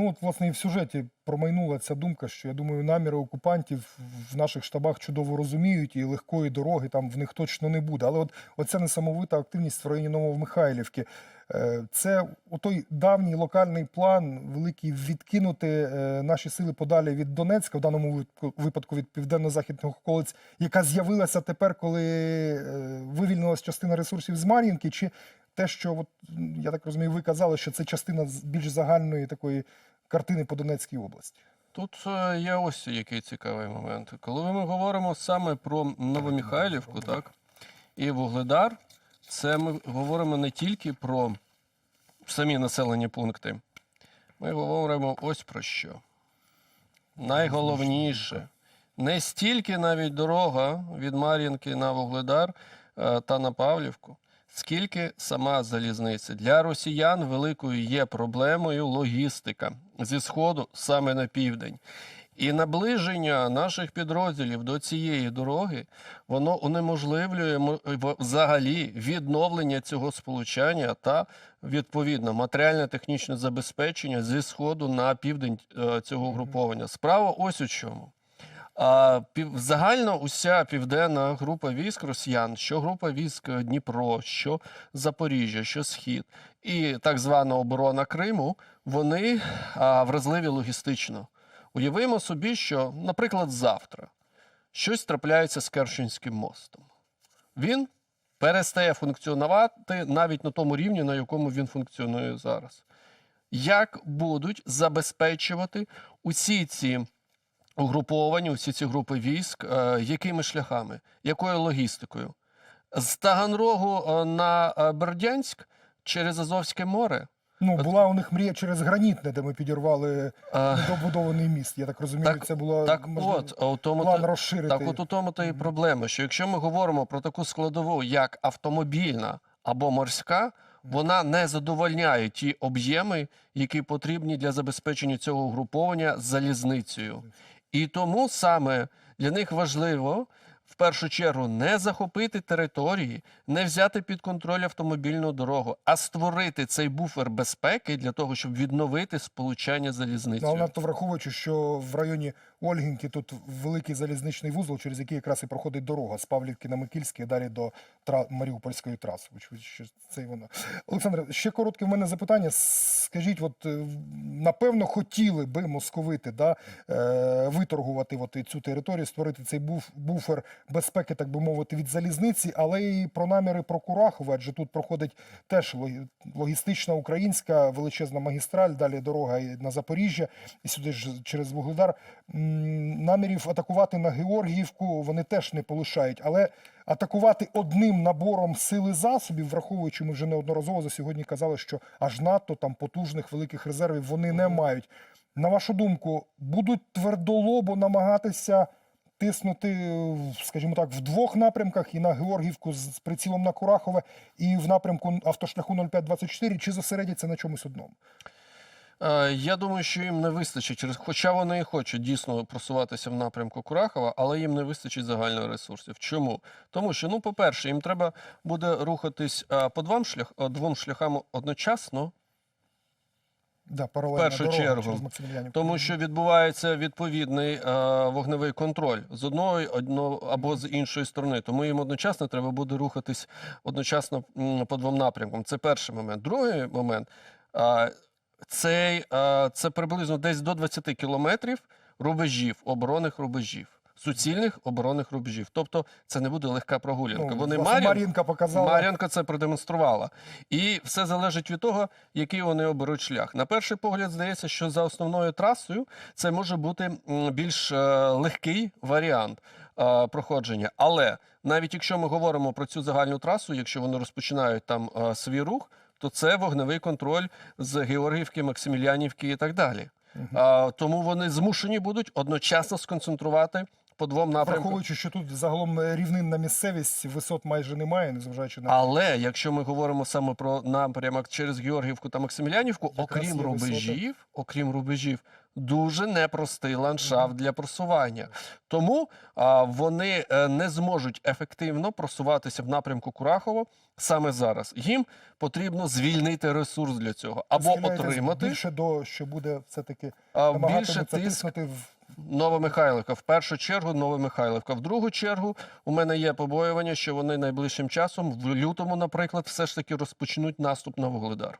Ну от власне і в сюжеті промайнула ця думка, що я думаю, наміри окупантів в наших штабах чудово розуміють, і легкої дороги там в них точно не буде. Але от оця несамовита активність в районі Новомихайлівки. е, Це той давній локальний план, великий відкинути е, наші сили подалі від Донецька, в даному випадку- від південно-західних околиць, яка з'явилася тепер, коли е, вивільнилась частина ресурсів з Мар'їнки, чи те, що от, я так розумію, ви казали, що це частина більш загальної такої картини по Донецькій області. Тут е, є ось який цікавий момент. Коли ми говоримо саме про Новомихайлівку, так, і Вугледар, це ми говоримо не тільки про самі населені пункти. Ми говоримо ось про що. Найголовніше, не стільки навіть дорога від Мар'їнки на Вугледар е, та на Павлівку, скільки сама залізниця. Для росіян великою є проблемою логістика зі сходу саме на південь. І наближення наших підрозділів до цієї дороги воно унеможливлює взагалі відновлення цього сполучання та відповідно матеріально-технічне забезпечення зі сходу на південь е, цього груповання. Справа ось у чому. А, загально уся південна група військ росіян, що група військ е, Дніпро, що Запоріжжя, що Схід, і так звана оборона Криму, вони а, вразливі логістично. Уявимо собі, що, наприклад, завтра щось трапляється з Керченським мостом. Він перестає функціонувати навіть на тому рівні, на якому він функціонує зараз. Як будуть забезпечувати усі ці угруповані, усі ці групи військ, е, якими шляхами, якою логістикою? З Таганрогу е, на е, Бердянськ через Азовське море? Ну, була у них мрія через гранітне, де ми підірвали недобудований міст. Я так розумію, Так- це було Так можливо, от, у тому план розширити. так от у тому то і проблема, що якщо ми говоримо про таку складову, як автомобільна або морська, вона не задовольняє ті об'єми, які потрібні для забезпечення цього угруповання залізницею. І тому саме для них важливо в першу чергу не захопити території, не взяти під контроль автомобільну дорогу, а створити цей буфер безпеки для того, щоб відновити сполучання залізницею. але надто враховуючи, що в районі Ольгінки тут великий залізничний вузол, через який якраз і проходить дорога з Павлівки на Микільське, далі до тра... Маріупольської траси. Це воно. Олександр, ще коротке в мене запитання. Скажіть, от е, напевно хотіли би московити да, е, виторгувати от цю територію, створити цей буф, буфер безпеки, так би мовити, від залізниці, але і про наміри про Курахове, адже тут проходить теж логі- логістична українська величезна магістраль, далі дорога на Запоріжжя, і сюди ж через Вугледар. Намірів атакувати на Георгіївку вони теж не полишають, але атакувати одним набором сили засобів, враховуючи, ми вже неодноразово за сьогодні казали, що аж надто там потужних великих резервів вони не мають. На вашу думку, будуть твердолобо намагатися тиснути, скажімо так, в двох напрямках і на Георгівку з прицілом на Курахове, і в напрямку автошляху 0524, чи зосередяться на чомусь одному? Е, Я думаю, що їм не вистачить, через- хоча вони і хочуть дійсно просуватися в напрямку Курахова, але їм не вистачить загальних ресурсів. Чому? Тому що, ну, по-перше, їм треба буде рухатись е, по двом, шлях, е, двом шляхам одночасно, Да, паралельна першу дорога чергу, тому що відбувається відповідний е, вогневий контроль з одної одно, або з іншої сторони. Тому їм одночасно треба буде рухатись одночасно по двом напрямкам. Це перший момент. Другий момент. Е, цей, е, це приблизно десь до 20 кілометрів рубежів, оборонних рубежів. Суцільних оборонних рубежів. Тобто це не буде легка прогулянка. Ну, Вони власне, Мар'їн- Мар'їнка показала. Мар'янка це продемонструвала. І все залежить від того, який вони оберуть шлях. На перший погляд, здається, що за основною трасою це може бути більш е, легкий варіант е, проходження. Але навіть якщо ми говоримо про цю загальну трасу, якщо вони розпочинають там е, свій рух, то це вогневий контроль з Георгіївки, Максимілянівки і так далі. А, тому вони змушені будуть одночасно сконцентрувати по двом напрямкам. Враховуючи, що тут загалом е, рівнинна місцевість, висот майже немає, незважаючи на Але якщо ми говоримо саме про напрямок через Георгіївку та Максимілянівку, Якраз окрім рубежів, окрім рубежів, дуже непростий ландшафт для просування. Тому а, вони е, не зможуть ефективно просуватися в напрямку Курахово саме зараз. Їм потрібно звільнити ресурс для цього або отримати більше до що буде все-таки більше тиск тиснути в Новомихайлівка. В першу чергу Новомихайлівка. В другу чергу у мене є побоювання, що вони найближчим часом, в лютому, наприклад, все ж таки розпочнуть наступ на Вугледар.